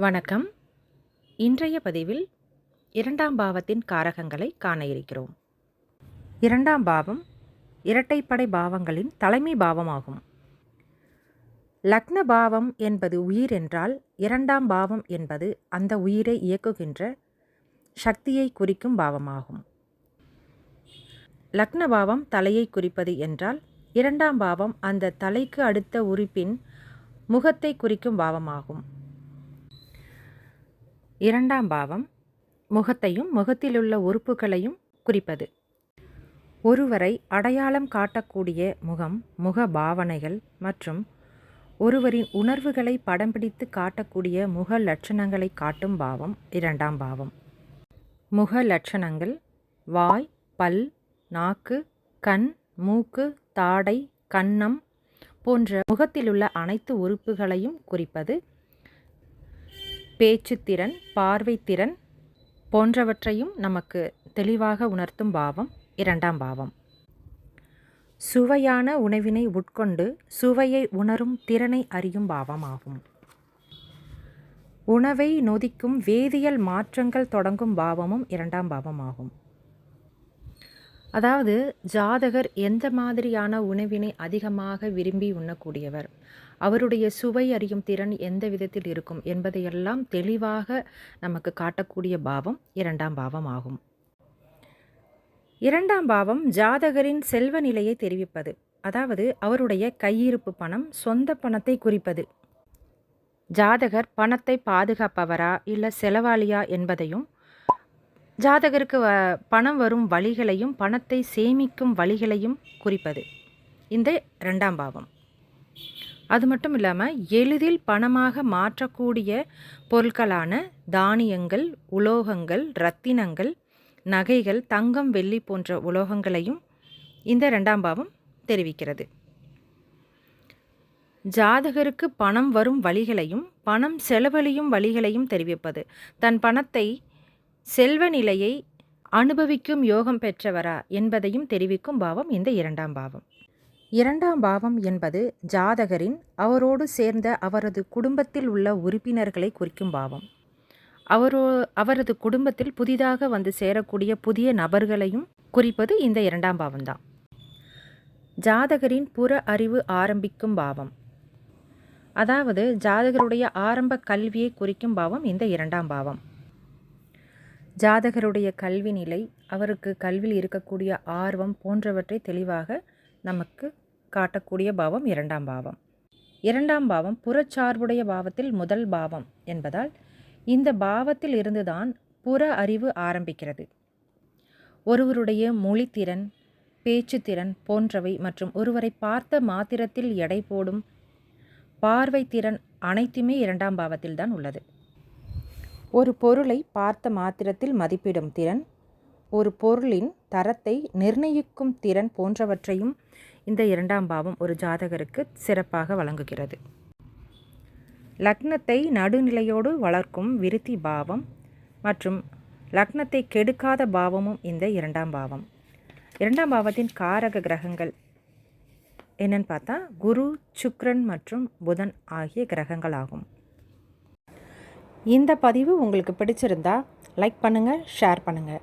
வணக்கம். இன்றைய பதிவில் இரண்டாம் பாவத்தின் காரகங்களை காண இருக்கிறோம். இரண்டாம் பாவம் இரட்டைப்படை பாவங்களின் தலைமை பாவமாகும். லக்ன பாவம் என்பது உயிர் என்றால் இரண்டாம் பாவம் என்பது அந்த உயிரை இயக்குகின்ற சக்தியை குறிக்கும் பாவமாகும். லக்ன பாவம் தலையை குறிப்பது என்றால் இரண்டாம் பாவம் அந்த தலைக்கு அடுத்த உறுப்பின் முகத்தை குறிக்கும் பாவமாகும். இரண்டாம் பாவம் முகத்தையும் முகத்திலுள்ள உறுப்புகளையும் குறிப்பது. ஒருவரை அடையாளம் காட்டக்கூடிய முகம் முக பாவனைகள் மற்றும் ஒருவரின் உணர்வுகளை படம் பிடித்து காட்டக்கூடிய முக லட்சணங்களை காட்டும் பாவம் இரண்டாம் பாவம். முக லட்சணங்கள் வாய் பல் நாக்கு கண் மூக்கு தாடை கன்னம் போன்ற முகத்திலுள்ள அனைத்து உறுப்புகளையும் குறிப்பது. பேச்சுத்திறன் பார்வைத்திறன் போன்றவற்றையும் நமக்கு தெளிவாக உணர்த்தும் பாவம் இரண்டாம் பாவம். சுவையான உணவினை உட்கொண்டு சுவையை உணரும் திறனை அறியும் பாவமாகும். உணவை நொதிக்கும் வேதியியல் மாற்றங்கள் தொடங்கும் பாவமும் இரண்டாம் பாவமாகும். அதாவது ஜாதகர் எந்த மாதிரியான உணவினை அதிகமாக விரும்பி உண்ணக்கூடியவர்? அவருடைய சுவை அறியும் திறன் எந்த விதத்தில் இருக்கும் என்பதையெல்லாம் தெளிவாக நமக்கு காட்டக்கூடிய பாவம் இரண்டாம் பாவம் ஆகும். இரண்டாம் பாவம் ஜாதகரின் செல்வ நிலையை தெரிவிப்பது அதாவது அவருடைய கையிருப்பு பணம் சொந்த பணத்தை குறிப்பது. ஜாதகர் பணத்தை பாதுகாப்பவரா இல்லை செலவாளியா என்பதையும் ஜாதகருக்கு வ பணம் வரும் வழிகளையும் பணத்தை சேமிக்கும் வழிகளையும் குறிப்பது. இந்த ரெண்டாம் பாவம். அது மட்டும் இல்லாமல் எளிதில் பணமாக மாற்றக்கூடிய பொருட்களான தானியங்கள் உலோகங்கள் ரத்தினங்கள் நகைகள் தங்கம் வெள்ளி போன்ற உலோகங்களையும் இந்த ரெண்டாம் பாவம் தெரிவிக்கிறது. ஜாதகருக்கு பணம் வரும் வழிகளையும் பணம் செலவழியும் வழிகளையும் தெரிவிப்பது. தன் பணத்தை செல்வ நிலையை அனுபவிக்கும் யோகம் பெற்றவரா என்பதையும் தெரிவிக்கும் பாவம் இந்த இரண்டாம் பாவம். இரண்டாம் பாவம் என்பது ஜாதகரின் அவரோடு சேர்ந்த அவரது குடும்பத்தில் உள்ள உறுப்பினர்களை குறிக்கும் பாவம். அவரோ அவரது குடும்பத்தில் புதிதாக வந்து சேரக்கூடிய புதிய நபர்களையும் குறிப்பது இந்த இரண்டாம் பாவம்தான். ஜாதகரின் புற அறிவு ஆரம்பிக்கும் பாவம். அதாவது ஜாதகருடைய ஆரம்ப கல்வியை குறிக்கும் பாவம் இந்த இரண்டாம் பாவம். ஜாதகருடைய கல்வி நிலை அவருக்கு கல்வியில் இருக்கக்கூடிய ஆர்வம் போன்றவற்றை தெளிவாக நமக்கு காட்டக்கூடிய பாவம் இரண்டாம் பாவம். இரண்டாம் பாவம் புறச்சார்புடைய பாவத்தில் முதல் பாவம் என்பதால் இந்த பாவத்தில் இருந்துதான் புற அறிவு ஆரம்பிக்கிறது. ஒருவருடைய மொழித்திறன் பேச்சுத்திறன் போன்றவை மற்றும் ஒருவரை பார்த்த மாத்திரத்தில் எடை போடும் பார்வை திறன் அனைத்துமே இரண்டாம் பாவத்தில்தான் உள்ளது. ஒரு பொருளை பார்த்த மாத்திரத்தில் மதிப்பிடும் திறன் ஒரு பொருளின் தரத்தை நிர்ணயிக்கும் திறன் போன்றவற்றையும் இந்த இரண்டாம் பாவம் ஒரு ஜாதகருக்கு சிறப்பாக வழங்குகிறது. லக்னத்தை நடுநிலையோடு வளர்க்கும் விருத்தி பாவம் மற்றும் லக்னத்தை கெடுக்காத பாவமும் இந்த இரண்டாம் பாவம். இரண்டாம் பாவத்தின் காரக கிரகங்கள் என்னன்னு பார்த்தா குரு சுக்ரன் மற்றும் புதன் ஆகிய கிரகங்கள் ஆகும். இந்த பதிவு உங்களுக்கு பிடிச்சிருந்தா லைக் பண்ணுங்கள் ஷேர் பண்ணுங்கள்